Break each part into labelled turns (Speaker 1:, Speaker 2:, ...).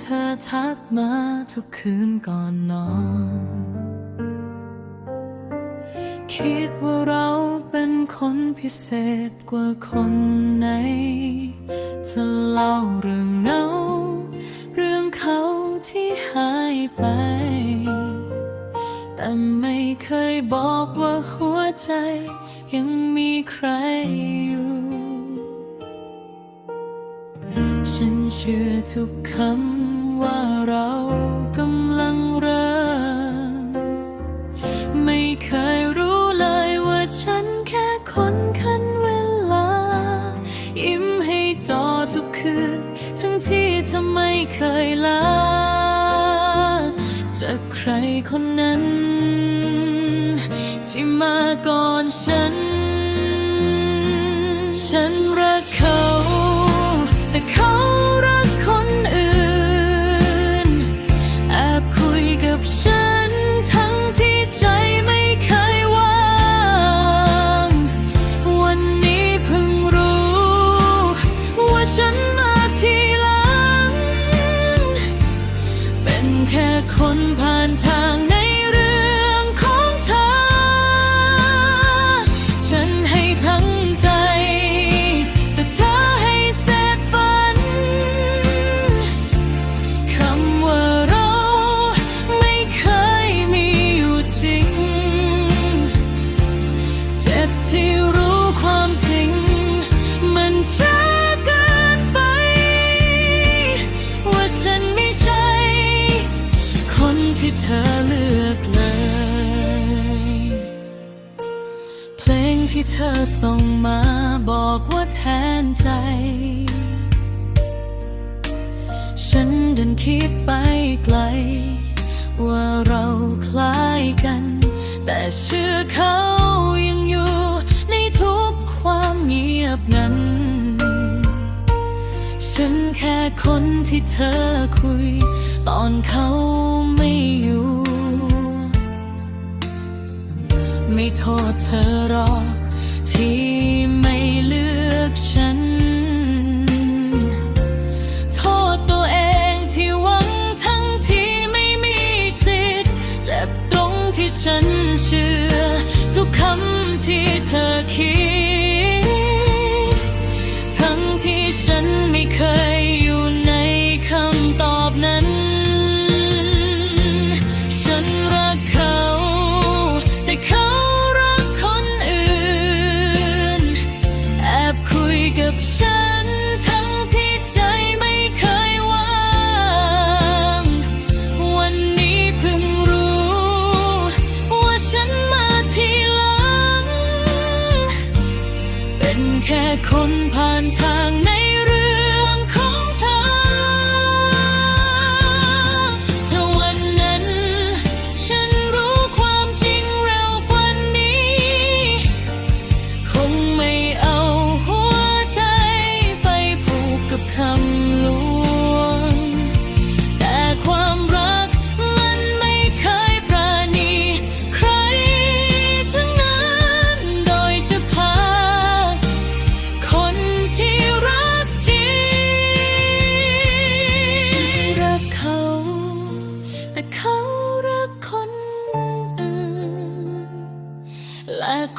Speaker 1: เธอทักมาทุกคืนก่อนนอน คิดว่าเราเป็นคนพิเศษกว่าคนไหน เธอเล่าเรื่องเงาเรื่องเขาที่หายไป แต่ไม่เคยบอกว่าหัวใจ ยังมีใครอยู่ ฉันเชื่อทุกคำ ว่าเรากำลังเริ่มไม่เคยรู้เลยว่าฉันแค่คนคันเวลา ยิ้มให้จอทุกคืน ทั้งที่เธอไม่เคยลา จากใครคนนั้น ที่มาก่อนฉัน ที่เธอส่งมาบอกว่าแทนใจ ฉันเดินคิดไปไกล ว่าเราคล้ายกัน แต่เชื่อเขายังอยู่ ในทุกความเงียบนั้นฉันแค่คนที่เธอคุย ตอนเขาไม่อยู่ ไม่โทษเธอหรอก ที่ กับฉัน ทั้งที่ใจไม่เคยว่าง วันนี้เพิ่งรู้ ว่าฉันมาทีหลัง เป็นแค่คน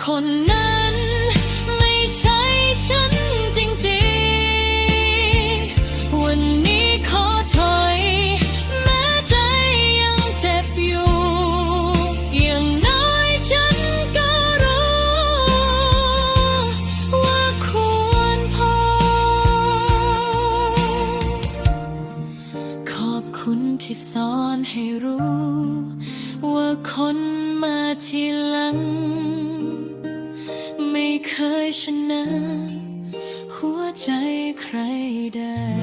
Speaker 1: คนนั้นไม่ใช่ฉันจริงๆ วันนี้ขอถอยแม้ใจยังเจ็บอยู่ อย่างน้อยฉันก็รู้ ว่าควรพอ ขอบคุณที่สอนให้รู้ ว่าคนมาทีหลัง ไม่เคยชนะ หัวใจใครได้